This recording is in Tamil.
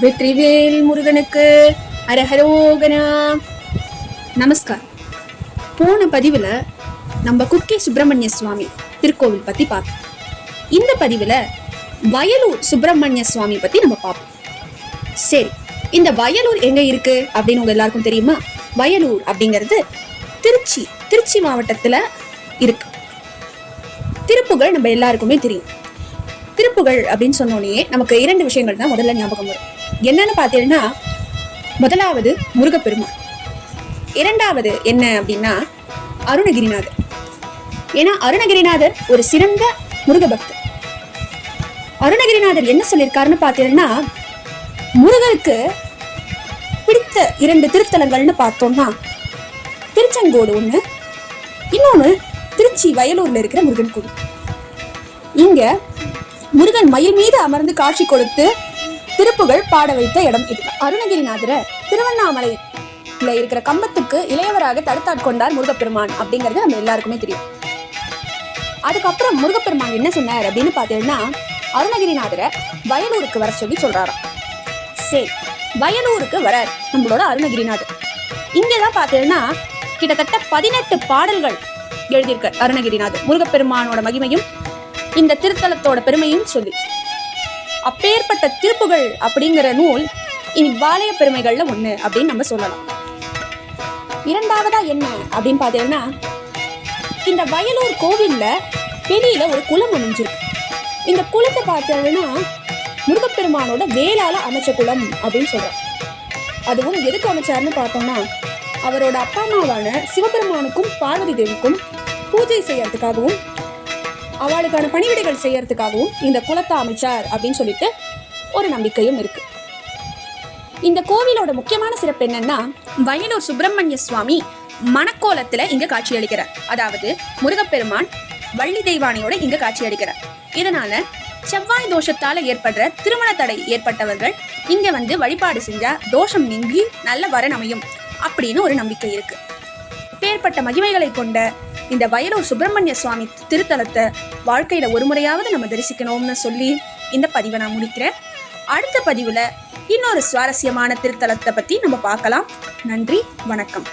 வெற்றிவேல் முருகனுக்கு அரஹரோகனா. நமஸ்கார் போன பதிவில் நம்ம குக்கே சுப்பிரமணிய சுவாமி திருக்கோவில் பற்றி பார்த்தோம். இந்த பதிவில் வயலூர் சுப்பிரமணிய சுவாமி பற்றி நம்ம பார்ப்போம். சரி இந்த வயலூர் எங்கே இருக்குது அப்படின்னு உங்கள் எல்லாருக்கும் தெரியுமா? வயலூர் அப்படிங்கிறது திருச்சி திருச்சி மாவட்டத்தில் இருக்கு. திருப்புகள் நம்ம எல்லாருக்குமே தெரியும். சிறப்புகள் அப்படின்னு சொன்னோடனே நமக்கு இரண்டு விஷயங்கள் தான் முதல்ல ஞாபகம் வரும். என்னன்னு பார்த்தீங்கன்னா முதலாவது முருகப்பெருமாள் இரண்டாவது என்ன அப்படின்னா அருணகிரிநாதர். ஏன்னா அருணகிரிநாதர் ஒரு சிறந்த முருக பக்தர் அருணகிரிநாதர் என்ன சொல்லியிருக்காருன்னு பார்த்தீங்கன்னா முருகருக்கு பிடித்த இரண்டு திருத்தலங்கள்னு பார்த்தோம்னா திருச்செங்கோடு ஒன்று இன்னொன்று திருச்சி வயலூர்ல இருக்கிற முருகன் கோவில். இங்க முருகன் மயில் மீது அமர்ந்து காட்சி கொடுத்து திருப்புகழ் பாட வைத்த இடம் இது. அருணகிரிநாதர திருவண்ணாமலை இருக்கிற கம்பத்துக்கு இளையவராக தடுத்தாட்கொண்டார் முருகப்பெருமான் அப்படிங்கிறது நம்ம எல்லாருக்குமே தெரியும். அதுக்கப்புறம் முருகப்பெருமான் என்ன சொன்னார் அப்படின்னு பார்த்தீங்கன்னா அருணகிரிநாதரை வயலூருக்கு வர சொல்லி சொல்றாராம். சரி வயலூருக்கு வரார் நம்மளோட அருணகிரிநாதர். இங்கே தான் பார்த்தீங்கன்னா கிட்டத்தட்ட பதினெட்டு பாடல்கள் எழுதியிருக்க அருணகிரிநாதர். முருகப்பெருமானோட மகிமையும் இந்த திருத்தலத்தோட பெருமையும் சொல்லி. அப்பேற்பட்ட திருப்புகள் அப்படிங்கிற நூல் இனி வாளைய பெருமைகள்ல ஒண்ணு அப்படின்னு நம்ம சொல்லலாம். இரண்டாவதா என்ன அப்படின்னு பார்த்தீங்கன்னா இந்த வயலூர் கோவில்ல வெளியில ஒரு குளம் அமைஞ்சிருக்கு. இந்த குளத்தை பார்த்தீங்கன்னா முருகப்பெருமானோட வேளால அமைச்ச குளம் அப்படின்னு சொல்றோம். அதுவும் எதுக்கு அமைச்சாருன்னு பார்த்தோம்னா அவரோட அப்பா அம்மாவான சிவபெருமானுக்கும் பார்வதி தேவிக்கும் பூஜை செய்யறதுக்காகவும் அவளுக்கான பணிவிடைகள் செய்யறதுக்காகவும் இந்த குலத்தை அமைச்சார் அப்படின்னு சொல்லிட்டு ஒரு நம்பிக்கையும் இருக்கு. இந்த கோவிலோட முக்கியமான சிறப்பு என்னன்னா வயலூர் சுப்பிரமணிய சுவாமி மணக்கோலத்துல இங்க காட்சி அளிக்கிறார். அதாவது முருகப்பெருமான் வள்ளி தெய்வானையோட இங்க காட்சி அளிக்கிறார். இதனால செவ்வாய் தோஷத்தால ஏற்படுற திருமண தடை ஏற்பட்டவர்கள் இங்க வந்து வழிபாடு செஞ்சா தோஷம் நீங்கி நல்ல வரன் அமையும் அப்படின்னு ஒரு நம்பிக்கை இருக்கு. பேர்பட்ட மகிமைகளை கொண்ட இந்த வயலூர் சுப்பிரமணிய சுவாமி திருத்தலத்தை வாழ்க்கையில ஒரு முறையாவது நம்ம தரிசிக்கணும்னு சொல்லி இந்த பதிவை நான் முடிக்கிறேன். அடுத்த பதிவுல இன்னொரு சுவாரஸ்யமான திருத்தலத்தை பத்தி நம்ம பார்க்கலாம். நன்றி வணக்கம்.